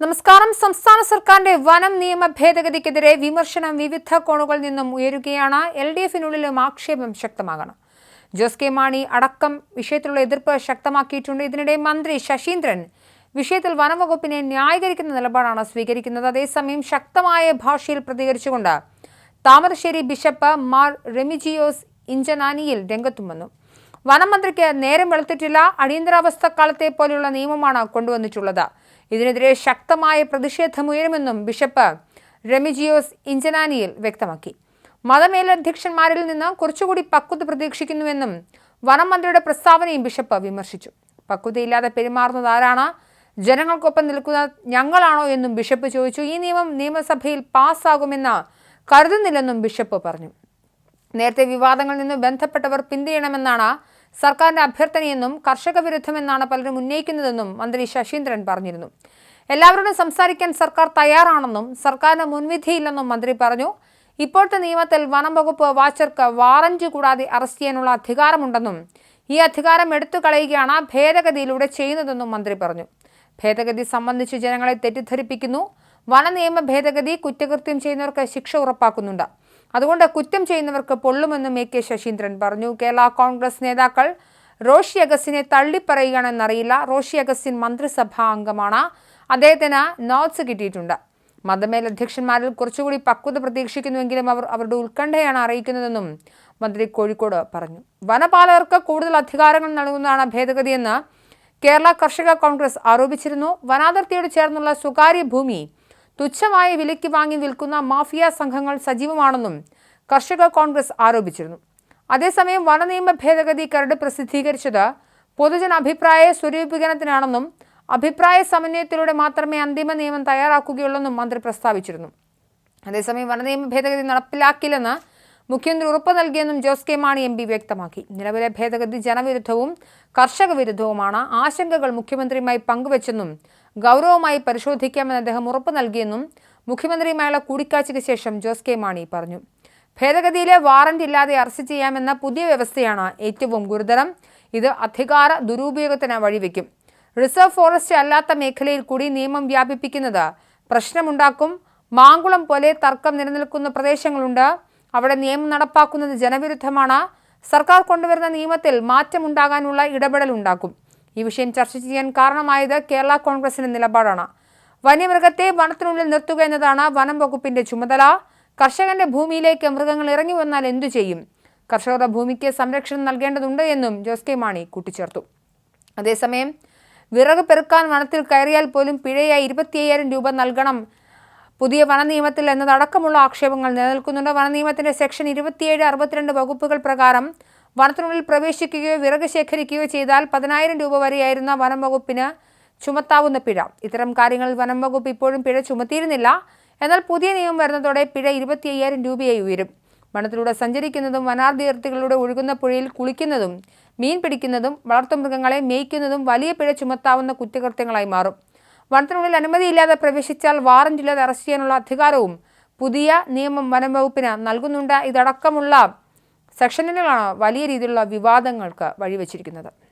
നമസ്കാരം. സംസ്ഥാന സർക്കാരിന്റെ വനം നിയമ ഭേദഗതിക്കെതിരെ വിമർശനം വിവിധ കോണുകളിൽ നിന്നും ഉയരുകയാണ്. എൽ ഡി എഫിനുള്ളിലും ആക്ഷേപം ശക്തമാകണം. ജോസ് കെ മാണി അടക്കം വിഷയത്തിലുള്ള എതിർപ്പ് ശക്തമാക്കിയിട്ടുണ്ട്. ഇതിനിടെ മന്ത്രി ശശീന്ദ്രൻ വിഷയത്തിൽ വനംവകുപ്പിനെ ന്യായീകരിക്കുന്ന നിലപാടാണ് സ്വീകരിക്കുന്നത്. അതേസമയം ശക്തമായ ഭാഷയിൽ പ്രതികരിച്ചുകൊണ്ട് താമരശ്ശേരി ബിഷപ്പ് മാർ റെമിജിയോസ് ഇഞ്ചനാനിയിൽ രംഗത്തും വന്നു. വനം മന്ത്രിക്ക് നേരം വെളുത്തിട്ടില്ല. അടിയന്തരാവസ്ഥ കാലത്തെ പോലെയുള്ള നിയമമാണ് കൊണ്ടുവന്നിട്ടുള്ളത്. ഇതിനെതിരെ ശക്തമായ പ്രതിഷേധമുയരുമെന്നും ബിഷപ്പ് റെമിജിയോസ് ഇഞ്ചനാനിയിൽ വ്യക്തമാക്കി. മതമേലധ്യക്ഷന്മാരിൽ നിന്ന് കുറച്ചുകൂടി പക്വത പ്രതീക്ഷിക്കുന്നുവെന്നും വനം മന്ത്രിയുടെ പ്രസ്താവനയും ബിഷപ്പ് വിമർശിച്ചു. പക്വതയില്ലാതെ പെരുമാറുന്നത് ആരാണ്? ജനങ്ങൾക്കൊപ്പം നിൽക്കുന്ന ഞങ്ങളാണോ എന്നും ബിഷപ്പ് ചോദിച്ചു. ഈ നിയമം നിയമസഭയിൽ പാസ്സാകുമെന്ന് കരുതുന്നില്ലെന്നും ബിഷപ്പ് പറഞ്ഞു. നേരത്തെ വിവാദങ്ങളിൽ നിന്ന് ബന്ധപ്പെട്ടവർ പിന്തിയണമെന്നാണ് സർക്കാരിന്റെ അഭ്യർത്ഥനയെന്നും കർഷക വിരുദ്ധമെന്നാണ് പലരും ഉന്നയിക്കുന്നതെന്നും മന്ത്രി ശശീന്ദ്രൻ പറഞ്ഞിരുന്നു. എല്ലാവരോടും സംസാരിക്കാൻ സർക്കാർ തയ്യാറാണെന്നും സർക്കാരിന് മുൻവിധിയില്ലെന്നും മന്ത്രി പറഞ്ഞു. ഇപ്പോഴത്തെ നിയമത്തിൽ വനം വകുപ്പ് വാച്ചർക്ക് വാറന്റ് കൂടാതെ അറസ്റ്റ് ചെയ്യാനുള്ള അധികാരമുണ്ടെന്നും ഈ അധികാരം എടുത്തു കളയുകയാണ് ഭേദഗതിയിലൂടെ ചെയ്യുന്നതെന്നും മന്ത്രി പറഞ്ഞു. ഭേദഗതി സംബന്ധിച്ച് ജനങ്ങളെ തെറ്റിദ്ധരിപ്പിക്കുന്നു. വനനിയമ ഭേദഗതി കുറ്റകൃത്യം ചെയ്യുന്നവർക്ക് ശിക്ഷ ഉറപ്പാക്കുന്നുണ്ട്. അതുകൊണ്ട് കുറ്റം ചെയ്യുന്നവർക്ക് പൊള്ളുമെന്നും എ കെ ശശീന്ദ്രൻ പറഞ്ഞു. കേരള കോൺഗ്രസ് നേതാക്കൾ റോഷി അഗസ്റ്റിനെ തള്ളിപ്പറയുകയാണെന്നറിയില്ല. റോഷി അഗസ്റ്റിൻ മന്ത്രിസഭാ അംഗമാണ്. അദ്ദേഹത്തിന് നോട്ട്സ് കിട്ടിയിട്ടുണ്ട്. മതമേൽ അധ്യക്ഷന്മാരിൽ കുറച്ചുകൂടി പക്വത പ്രതീക്ഷിക്കുന്നുവെങ്കിലും അവർ അവരുടെ ഉത്കണ്ഠയാണ് അറിയിക്കുന്നതെന്നും മന്ത്രി കോഴിക്കോട് പറഞ്ഞു. വനപാലകർക്ക് കൂടുതൽ അധികാരങ്ങൾ നൽകുന്നതാണ് ഭേദഗതിയെന്ന് കേരള കർഷക കോൺഗ്രസ് ആരോപിച്ചിരുന്നു. വനാതിർത്തിയോട് ചേർന്നുള്ള സ്വകാര്യ ഭൂമി തുച്ഛമായ വിലയ്ക്ക് വാങ്ങി വിൽക്കുന്ന മാഫിയ സംഘങ്ങൾ സജീവമാണെന്നും കർഷക കോൺഗ്രസ് ആരോപിച്ചിരുന്നു. അതേസമയം വനനിയമ ഭേദഗതി കരട് പ്രസിദ്ധീകരിച്ചത് പൊതുജന അഭിപ്രായ സ്വരൂപീകരണത്തിനാണെന്നും അഭിപ്രായ സമന്വയത്തിലൂടെ മാത്രമേ അന്തിമ നിയമം തയ്യാറാക്കുകയുള്ളെന്നും മന്ത്രി പ്രസ്താവിച്ചിരുന്നു. അതേസമയം വനനിയമ ഭേദഗതി നടപ്പിലാക്കില്ലെന്ന് മുഖ്യമന്ത്രി ഉറപ്പ് നൽകിയെന്നും Jose K Mani M P വ്യക്തമാക്കി. നിലവിലെ ഭേദഗതി ജനവിരുദ്ധവും കർഷക വിരുദ്ധവുമാണ് ആശങ്കകൾ മുഖ്യമന്ത്രിയുമായി പങ്കുവച്ചെന്നും ഗൗരവമായി പരിശോധിക്കാമെന്ന് അദ്ദേഹം ഉറപ്പ് നൽകിയെന്നും മുഖ്യമന്ത്രിയുമായുള്ള കൂടിക്കാഴ്ചയ്ക്ക് ശേഷം ജോസ് കെ മാണി പറഞ്ഞു. ഭേദഗതിയിലെ വാറന്റ് ഇല്ലാതെ അറസ്റ്റ് ചെയ്യാമെന്ന പുതിയ വ്യവസ്ഥയാണ് ഏറ്റവും ഗുരുതരം. ഇത് അധികാര ദുരുപയോഗത്തിന് വഴിവെക്കും. റിസർവ് ഫോറസ്റ്റ് അല്ലാത്ത മേഖലയിൽ കൂടി നിയമം വ്യാപിപ്പിക്കുന്നത് പ്രശ്നമുണ്ടാക്കും. മാങ്കുളം പോലെ തർക്കം നിലനിൽക്കുന്ന പ്രദേശങ്ങളുണ്ട്. അവിടെ നിയമം നടപ്പാക്കുന്നത് ജനവിരുദ്ധമാണ്. സർക്കാർ കൊണ്ടുവരുന്ന നിയമത്തിൽ മാറ്റമുണ്ടാകാനുള്ള ഇടപെടൽ ഉണ്ടാക്കും. ഈ വിഷയം ചർച്ച ചെയ്യാൻ കാരണമായത് കേരള കോൺഗ്രസിന്റെ നിലപാടാണ്. വന്യമൃഗത്തെ വനത്തിനുള്ളിൽ നിർത്തുക എന്നതാണ് വനം വകുപ്പിന്റെ ചുമതല. കർഷകന്റെ ഭൂമിയിലേക്ക് മൃഗങ്ങൾ ഇറങ്ങി വന്നാൽ എന്തു ചെയ്യും? കർഷകരുടെ ഭൂമിക്ക് സംരക്ഷണം നൽകേണ്ടതുണ്ട് എന്നും ജോസ് കെ മാണി കൂട്ടിച്ചേർത്തു. അതേസമയം വിറക് പെറുക്കാൻ വനത്തിൽ കയറിയാൽ പോലും പിഴയായി ഇരുപത്തി രൂപ നൽകണം പുതിയ വനനിയമത്തിൽ എന്നതടക്കമുള്ള ആക്ഷേപങ്ങൾ നിലനിൽക്കുന്നുണ്ട്. വനനിയമത്തിന്റെ സെക്ഷൻ ഇരുപത്തിയേഴ് അറുപത്തിരണ്ട് വകുപ്പുകൾ പ്രകാരം വനത്തിനുള്ളിൽ പ്രവേശിക്കുകയോ വിറക് ശേഖരിക്കുകയോ ചെയ്താൽ പതിനായിരം രൂപ വരെയായിരുന്ന വനം വകുപ്പിന് ചുമത്താവുന്ന പിഴ. ഇത്തരം കാര്യങ്ങളിൽ വനം വകുപ്പ് ഇപ്പോഴും പിഴ ചുമത്തിയിരുന്നില്ല. എന്നാൽ പുതിയ നിയമം വരുന്നതോടെ പിഴ ഇരുപത്തി അയ്യായിരം രൂപയായി ഉയരും. വനത്തിലൂടെ സഞ്ചരിക്കുന്നതും വനാതിർത്തികളിലൂടെ ഒഴുകുന്ന പുഴയിൽ കുളിക്കുന്നതും മീൻ പിടിക്കുന്നതും വളർത്തുമൃഗങ്ങളെ മേയ്ക്കുന്നതും വലിയ പിഴ ചുമത്താവുന്ന കുറ്റകൃത്യങ്ങളായി മാറും. വനത്തിനുള്ളിൽ അനുമതിയില്ലാതെ പ്രവേശിച്ചാൽ വാറന്റ് ഇല്ലാതെ അറസ്റ്റ് ചെയ്യാനുള്ള അധികാരവും പുതിയ നിയമം വനം വകുപ്പിന് നൽകുന്നുണ്ട്. ഇതടക്കമുള്ള സെക്ഷനുകളാണ് വലിയ രീതിയിലുള്ള വിവാദങ്ങൾക്ക് വഴിവെച്ചിരിക്കുന്നത്.